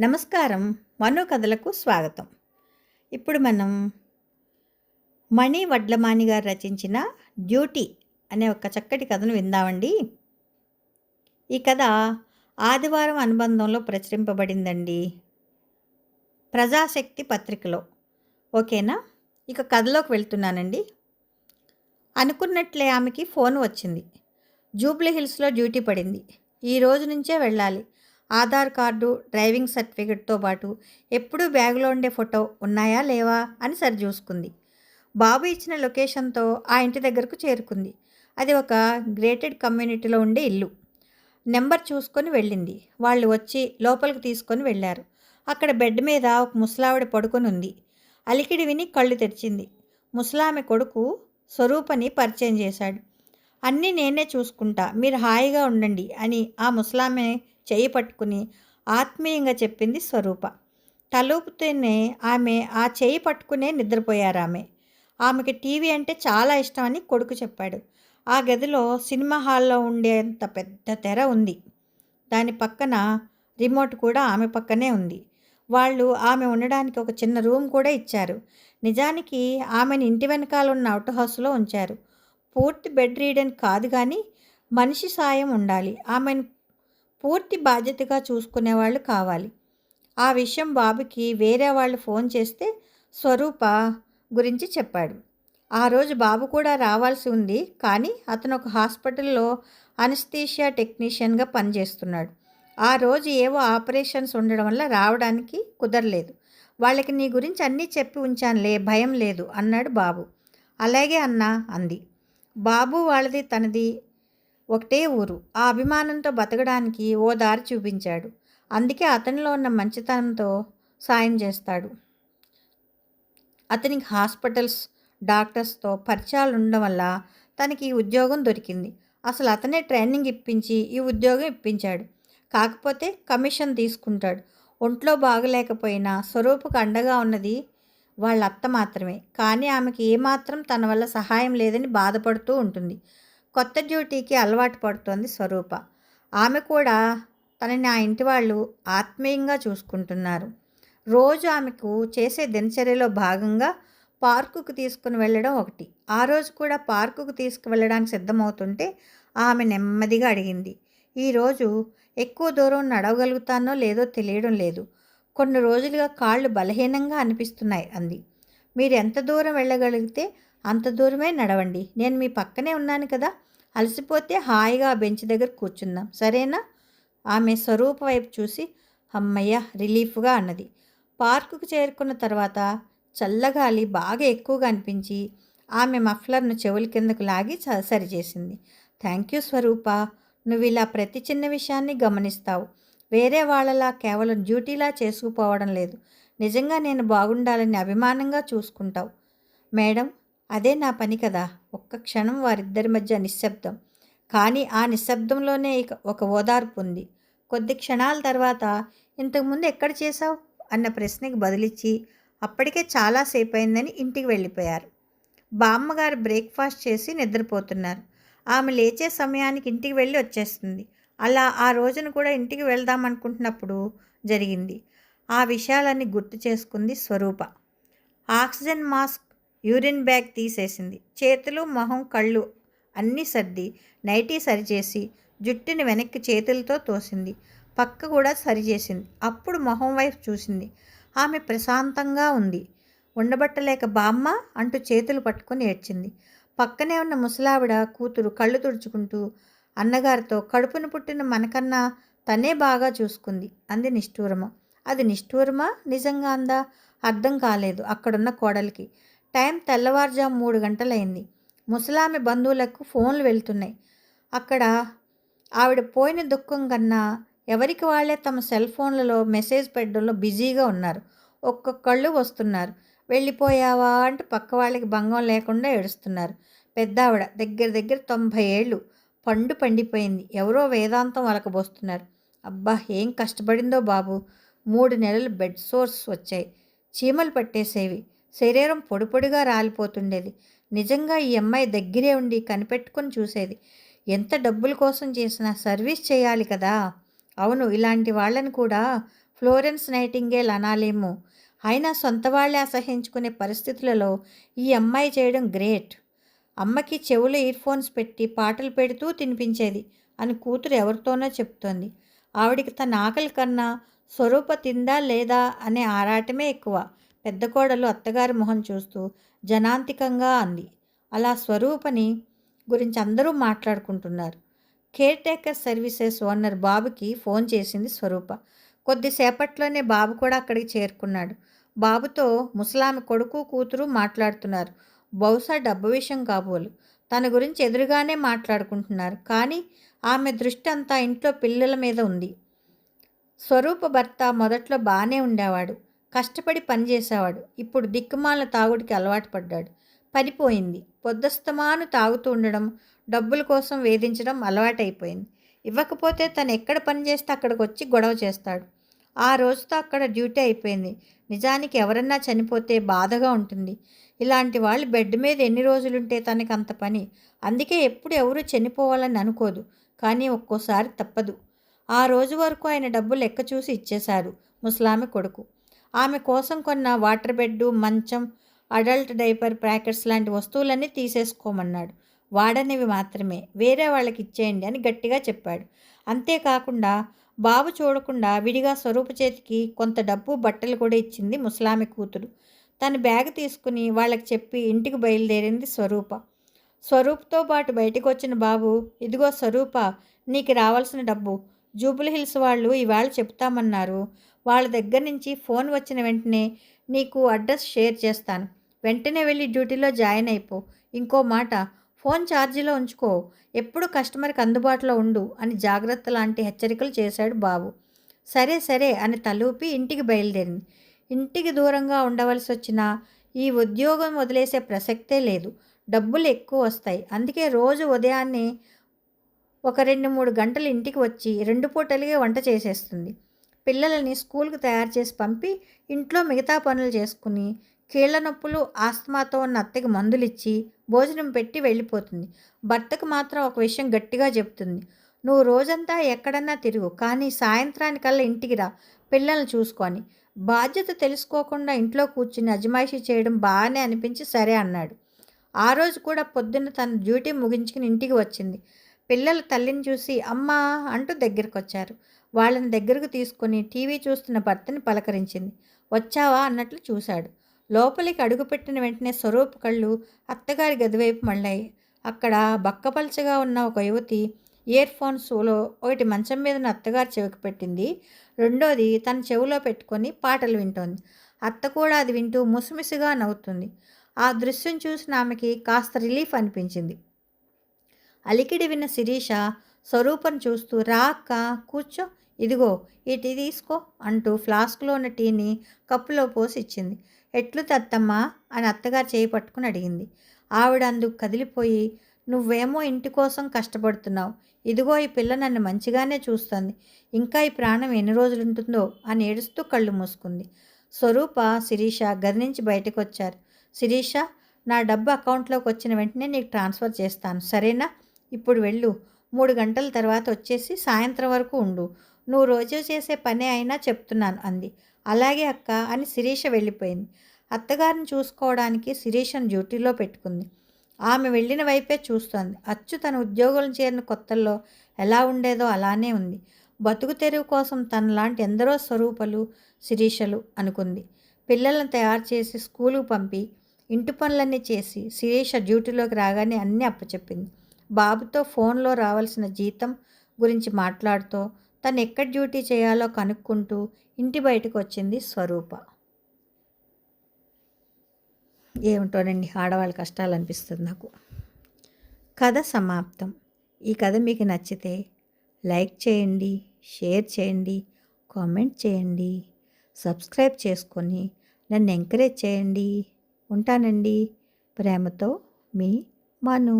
నమస్కారం. మను కథలకు స్వాగతం. ఇప్పుడు మనం మణి వడ్లమాని గారు రచించిన డ్యూటీ అనే ఒక చక్కటి కథను విందామండి. ఈ కథ ఆదివారం అనుబంధంలో ప్రచురింపబడిందండి. ప్రజాశక్తి పత్రికలో. ఓకేనా? ఇక కథలోకి వెళ్తున్నానండి. అనుకున్నట్లే ఆమెకి ఫోన్ వచ్చింది. జూబ్లీ హిల్స్లో డ్యూటీ పడింది. ఈ రోజు నుంచే వెళ్ళాలి. ఆధార్ కార్డు డ్రైవింగ్ సర్టిఫికెట్తో పాటు ఎప్పుడూ బ్యాగులో ఉండే ఫోటో ఉన్నాయా లేవా అని సరి చూసుకుంది బాబు ఇచ్చిన లొకేషన్తో ఆ ఇంటి దగ్గరకు చేరుకుంది. అది ఒక గ్రేటెడ్ కమ్యూనిటీలో ఉండే ఇల్లు. నెంబర్ చూసుకొని వెళ్ళింది. వాళ్ళు వచ్చి లోపలికి తీసుకొని వెళ్ళారు. అక్కడ బెడ్ మీద ఒక ముసలావిడ పడుకొని ఉంది. అలికిడి విని కళ్ళు తెరిచింది. ముసలామె కొడుకు స్వరూపని పరిచయం చేశాడు. అన్నీ నేనే చూసుకుంటా. మీరు హాయిగా ఉండండి అని ఆ ముసలామె చేయి పట్టుకుని ఆత్మీయంగా చెప్పింది స్వరూప. తలూపుతూనే ఆమె ఆ చేయి పట్టుకునే నిద్రపోయారు ఆమె ఆమెకి టీవీ అంటే చాలా ఇష్టం అని కొడుకు చెప్పాడు. ఆ గదిలో సినిమా హాల్లో ఉండేంత పెద్ద తెర ఉంది. దాని పక్కన రిమోట్ కూడా ఆమె పక్కనే ఉంది. వాళ్ళు ఆమె ఉండడానికి ఒక చిన్న రూమ్ కూడా ఇచ్చారు. నిజానికి ఆమెను ఇంటి వెనకాల ఉన్న అవుట్ హౌస్లో ఉంచారు. పూర్తి బెడ్ రీడన్ కాదు కానీ మనిషి సాయం ఉండాలి. ఆమెను పూర్తి బాధ్యతగా చూసుకునే వాళ్ళు కావాలి. ఆ విషయం బాబుకి వేరే వాళ్ళు ఫోన్ చేస్తే స్వరూప గురించి చెప్పాడు. ఆ రోజు బాబు కూడా రావాల్సి ఉంది. కానీ అతను ఒక హాస్పిటల్లో అనస్థీషియా టెక్నీషియన్గా పనిచేస్తున్నాడు. ఆ రోజు ఏవో ఆపరేషన్స్ ఉండడం వల్ల రావడానికి కుదరలేదు. వాళ్ళకి నీ గురించి అన్నీ చెప్పి ఉంచానులే భయం లేదు అన్నాడు బాబు. అలాగే అన్నా అంది. బాబు వాళ్ళది తనది ఒకటే ఊరు. ఆ అభిమానంతో బతకడానికి ఓ దారి చూపించాడు. అందుకే అతనిలో ఉన్న మంచితనంతో సాయం చేస్తాడు. అతనికి హాస్పిటల్స్ డాక్టర్స్తో పరిచయాలు ఉండడం వల్ల తనకి ఈ ఉద్యోగం దొరికింది. అసలు అతనే ట్రైనింగ్ ఇప్పించి ఈ ఉద్యోగం ఇప్పించాడు. కాకపోతే కమిషన్ తీసుకుంటాడు. ఒంట్లో బాగలేకపోయినా స్వరూపుకు అండగా ఉన్నది వాళ్ళ అత్త మాత్రమే. కానీ ఆమెకి ఏమాత్రం తన వల్ల సహాయం లేదని బాధపడుతూ ఉంటుంది. కొత్త డ్యూటీకి అలవాటు పడుతోంది స్వరూప. ఆమె కూడా తనని ఆ ఇంటి వాళ్ళు ఆత్మీయంగా చూసుకుంటున్నారు. రోజు ఆమెకు చేసే దినచర్యలో భాగంగా పార్కుకు తీసుకుని వెళ్ళడం ఒకటి. ఆ రోజు కూడా పార్కుకు తీసుకువెళ్ళడానికి సిద్ధమవుతుంటే ఆమె నెమ్మదిగా అడిగింది. ఈరోజు ఎక్కువ దూరం నడవగలుగుతానో లేదో తెలియడం లేదు. కొన్ని రోజులుగా కాళ్ళు బలహీనంగా అనిపిస్తున్నాయి అంది. మీరు ఎంత దూరం వెళ్ళగలిగితే అంత దూరమే నడవండి. నేను మీ పక్కనే ఉన్నాను కదా. అలసిపోతే హాయిగా ఆ బెంచ్ దగ్గర కూర్చుందాం. సరేనా? ఆమె స్వరూప వైపు చూసి అమ్మయ్య! రిలీఫ్గా అన్నది. పార్కుకు చేరుకున్న తర్వాత చల్లగాలి బాగా ఎక్కువగా అనిపించి ఆమె మఫ్లర్ను చెవుల కిందకు లాగి చ- సరిచేసింది. థ్యాంక్ యూ స్వరూప! నువ్వు ఇలా ప్రతి చిన్న విషయాన్ని గమనిస్తావు. వేరే వాళ్ళలా కేవలం డ్యూటీలా చేసుకుపోవడం లేదు. నిజంగా నేను బాగుండాలని అభిమానంగా చూసుకుంటావు. మేడం అదే నా పని కదా. ఒక్క క్షణం వారిద్దరి మధ్య నిశ్శబ్దం. కానీ ఆ నిశ్శబ్దంలోనే ఇక ఒక ఓదార్పు ఉంది. కొద్ది క్షణాల తర్వాత ఇంతకుముందు ఎక్కడ చేశావు? అన్న ప్రశ్నకి బదిలిచ్చి అప్పటికే చాలాసేపు అయిందని ఇంటికి వెళ్ళిపోయారు. బామ్మగారు బ్రేక్ఫాస్ట్ చేసి నిద్రపోతున్నారు. ఆమె లేచే సమయానికి ఇంటికి వెళ్ళి వచ్చేస్తుంది. అలా ఆ రోజున కూడా ఇంటికి వెళ్దాం అనుకుంటున్నప్పుడు జరిగింది. ఆ విషయాలన్నీ గుర్తు చేసుకుంది Swarupa. Oxygen mask urine bag తీసేసింది. చేతులు మొహం కళ్ళు అన్నీ సర్ది నైటీ సరిచేసి జుట్టుని వెనక్కి చేతులతో తోసింది. పక్క కూడా సరిచేసింది. అప్పుడు మొహం వైపు చూసింది. ఆమె ప్రశాంతంగా ఉంది. ఉండబట్టలేక బామ్మ అంటూ చేతులు పట్టుకొని ఏడ్చింది. పక్కనే ఉన్న ముసలావిడ కూతురు కళ్ళు తుడుచుకుంటూ అన్నగారితో కడుపును పుట్టిన మనకన్నా తనే బాగా చూసుకుంది అంది నిష్ఠూరమ. అది నిష్ఠూరమా? నిజంగా అందా? అర్థం కాలేదు అక్కడున్న కోడలికి. టైం తెల్లవారుజాము మూడు గంటలైంది. ముసలామె బంధువులకు ఫోన్లు వెళ్తున్నాయి. అక్కడ ఆవిడ పోయిన దుఃఖం కన్నా ఎవరికి వాళ్ళే తమ సెల్ ఫోన్లలో మెసేజ్ పెట్టడంలో బిజీగా ఉన్నారు. ఒక్కొక్కళ్ళు వస్తున్నారు. వెళ్ళిపోయావా అంటూ పక్క వాళ్ళకి భంగం లేకుండా ఏడుస్తున్నారు. పెద్దావిడ దగ్గర దగ్గర తొంభై ఏళ్ళు. పండు పండిపోయింది. ఎవరో వేదాంతం వలకబోస్తున్నారు అబ్బా ఏం కష్టపడిందో బాబు. మూడు నెలలు బెడ్ సోర్స్ వచ్చాయి. చీమలు పట్టేసేవి. శరీరం పొడిపొడిగా రాలిపోతుండేది. నిజంగా ఈ అమ్మాయి దగ్గరే ఉండి కనిపెట్టుకొని చూసేది. ఎంత డబ్బుల కోసం చేసినా సర్వీస్ చేయాలి కదా. అవును ఇలాంటి వాళ్ళని కూడా ఫ్లోరెన్స్ నైటింగేల్ అనాలేమో. అయినా సొంత వాళ్ళే అసహించుకునే పరిస్థితులలో ఈ అమ్మాయి చేయడం గ్రేట్. అమ్మకి చెవులో ఇయర్ ఫోన్స్ పెట్టి పాటలు పెడుతూ తినిపించేది అని కూతురు ఎవరితోనో చెప్తోంది. ఆవిడికి తన ఆకలి కన్నా స్వరూప తిందా లేదా అనే ఆరాటమే ఎక్కువ. పెద్ద కోడలు అత్తగారి మొహం చూస్తూ జనాంతికంగా అంది. అలా స్వరూపని గురించి అందరూ మాట్లాడుకుంటున్నారు. కేర్ టేకర్ సర్వీసెస్ ఓనర్ బాబుకి ఫోన్ చేసింది స్వరూప. కొద్దిసేపట్లోనే బాబు కూడా అక్కడికి చేరుకున్నాడు. బాబుతో ముసలామి కొడుకు కూతురు మాట్లాడుతున్నారు. బహుశా డబ్బు విషయం కాబోలు తన గురించి ఎదురుగానే మాట్లాడుకుంటున్నారు. కానీ ఆమె దృష్టి అంతా ఇంట్లో పిల్లల మీద ఉంది. స్వరూప భర్త మొదట్లో బాగానే ఉండేవాడు. కష్టపడి పనిచేసేవాడు ఇప్పుడు దిక్కుమాల తాగుడికి అలవాటు పడ్డాడు. పనిపోయింది. పొద్దస్తమాను తాగుతూ ఉండడం డబ్బుల కోసం వేధించడం అలవాటైపోయింది. ఇవ్వకపోతే తను ఎక్కడ పని చేస్తే అక్కడికి వచ్చి గొడవ చేస్తాడు. ఆ రోజుతో అక్కడ డ్యూటీ అయిపోయింది. నిజానికి ఎవరన్నా చనిపోతే బాధగా ఉంటుంది. ఇలాంటి వాళ్ళు బెడ్ మీద ఎన్ని రోజులుంటే తనకు అంత పని. అందుకే ఎప్పుడు ఎవరు చనిపోవాలని అనుకోదు. కానీ ఒక్కోసారి తప్పదు. ఆ రోజు వరకు ఆయన డబ్బు లెక్క చూసి ఇచ్చేశారు ముసలామె కొడుకు. ఆమె కోసం కొన్న వాటర్ బెడ్డు మంచం అడల్ట్ డైపర్ ప్యాకెట్స్ లాంటి వస్తువులన్నీ తీసేసుకోమన్నాడు. వాడనివి మాత్రమే. వేరే వాళ్ళకి ఇచ్చేయండి అని గట్టిగా చెప్పాడు. అంతేకాకుండా బాబు చూడకుండా విడిగా స్వరూప చేతికి కొంత డబ్బు బట్టలు కూడా ఇచ్చింది ముసలామి కూతురు. తన బ్యాగ్ తీసుకుని వాళ్ళకి చెప్పి ఇంటికి బయలుదేరింది స్వరూప. స్వరూప్తో పాటు బయటకు వచ్చిన బాబు ఇదిగో స్వరూప నీకు రావాల్సిన డబ్బు. జూబుల్ హిల్స్ వాళ్ళు ఇవాళ చెప్తామన్నారు. వాళ్ళ దగ్గర నుంచి ఫోన్ వచ్చిన వెంటనే నీకు అడ్రస్ షేర్ చేస్తాను. వెంటనే వెళ్ళి డ్యూటీలో జాయిన్ అయిపో. ఇంకో మాట ఫోన్ ఛార్జీలో ఉంచుకో. ఎప్పుడు కస్టమర్కి అందుబాటులో ఉండు అని జాగ్రత్త లాంటి హెచ్చరికలు చేశాడు బాబు. సరే సరే అని తలూపి ఇంటికి బయలుదేరింది. ఇంటికి దూరంగా ఉండవలసి వచ్చిన ఈ ఉద్యోగం వదిలేసే ప్రసక్తే లేదు. డబ్బులు ఎక్కువ వస్తాయి. అందుకే రోజు ఉదయాన్నే ఒక రెండు మూడు గంటలు ఇంటికి వచ్చి రెండు పూటలుగా వంట చేసేస్తుంది. పిల్లలని స్కూల్కి తయారు చేసి పంపి ఇంట్లో మిగతా పనులు చేసుకుని కీళ్ళ నొప్పులు ఆస్తమాతో ఉన్న అత్తకి మందులిచ్చి భోజనం పెట్టి వెళ్ళిపోతుంది. భర్తకు మాత్రం ఒక విషయం గట్టిగా చెప్తుంది. నువ్వు రోజంతా ఎక్కడన్నా తిరుగు కానీ సాయంత్రానికల్లా ఇంటికి రా పిల్లల్ని చూసుకొని బాధ్యత తెలుసుకోకుండా ఇంట్లో కూర్చుని అజమాయిషీ చేయడం బాగానే అనిపించి సరే అన్నాడు. ఆ రోజు కూడా పొద్దున్న తన డ్యూటీ ముగించుకుని ఇంటికి వచ్చింది. పిల్లల తల్లిని చూసి అమ్మా అంటూ దగ్గరికి వచ్చారు వాళ్ళని దగ్గరకు తీసుకొని టీవీ చూస్తున్న భర్తని పలకరించింది. వచ్చావా అన్నట్లు చూశాడు. లోపలికి అడుగుపెట్టిన వెంటనే స్వరూప్ కళ్ళు అత్తగారి గదివైపు మళ్ళాయి. అక్కడ బక్కపలచగా ఉన్న ఒక యువతి ఇయర్ ఫోన్స్లో ఒకటి మంచం మీద అత్తగారు చెవికి పెట్టింది. రెండోది తన చెవిలో పెట్టుకొని పాటలు వింటోంది. అత్త కూడా అది వింటూ ముసిముసిగా నవ్వుతుంది. ఆ దృశ్యం చూసిన ఆమెకి కాస్త రిలీఫ్ అనిపించింది. అలికిడి విన్న శిరీష స్వరూపం చూస్తూ రాక్క కూర్చో. ఇదిగో ఈ టీ తీసుకో అంటూ ఫ్లాస్క్లో ఉన్న టీని కప్పులో పోసి ఇచ్చింది. ఎట్లు తత్తమ్మా? అని అత్తగారు చేయి పట్టుకుని అడిగింది. ఆవిడ అందుకు కదిలిపోయి నువ్వేమో ఇంటి కోసం కష్టపడుతున్నావు. ఇదిగో ఈ పిల్ల నన్ను మంచిగానే చూస్తుంది. ఇంకా ఈ ప్రాణం ఎన్ని రోజులు ఉంటుందో అని ఏడుస్తూ కళ్ళు మూసుకుంది. స్వరూప శిరీష గది నుంచి బయటకు వచ్చారు శిరీష నా డబ్బు అకౌంట్లోకి వచ్చిన వెంటనే నీకు ట్రాన్స్ఫర్ చేస్తాను. సరేనా? ఇప్పుడు వెళ్ళు. మూడు గంటల తర్వాత వచ్చేసి సాయంత్రం వరకు ఉండు. నువ్వు రోజు చేసే పని అయినా చెప్తున్నాను అంది. అలాగే అక్క అని శిరీష వెళ్ళిపోయింది. అత్తగారిని చూసుకోవడానికి శిరీషను డ్యూటీలో పెట్టుకుంది. ఆమె వెళ్ళిన వైపే చూస్తోంది. అచ్చు తన ఉద్యోగులు చేరిన కొత్తల్లో ఎలా ఉండేదో అలానే ఉంది. బతుకు తెరువు కోసం తనలాంటి ఎందరో స్వరూపలు శిరీషలు అనుకుంది. పిల్లలను తయారు చేసి స్కూలుకు పంపి ఇంటి పనులన్నీ చేసి శిరీష డ్యూటీలోకి రాగానే అన్నీ అప్పచెప్పింది. బాబుతో ఫోన్లో రావాల్సిన జీతం గురించి మాట్లాడుతూ తను ఎక్కడ డ్యూటీ చేయాలో కనుక్కుంటూ ఇంటి బయటకు వచ్చింది స్వరూప. ఏమిటోనండి ఆడవాళ్ళ కష్టాలు అనిపిస్తుంది నాకు. కథ సమాప్తం. ఈ కథ మీకు నచ్చితే లైక్ చేయండి షేర్ చేయండి కామెంట్ చేయండి సబ్స్క్రైబ్ చేసుకొని నన్ను ఎంకరేజ్ చేయండి. ఉంటానండి. ప్రేమతో మీ మను.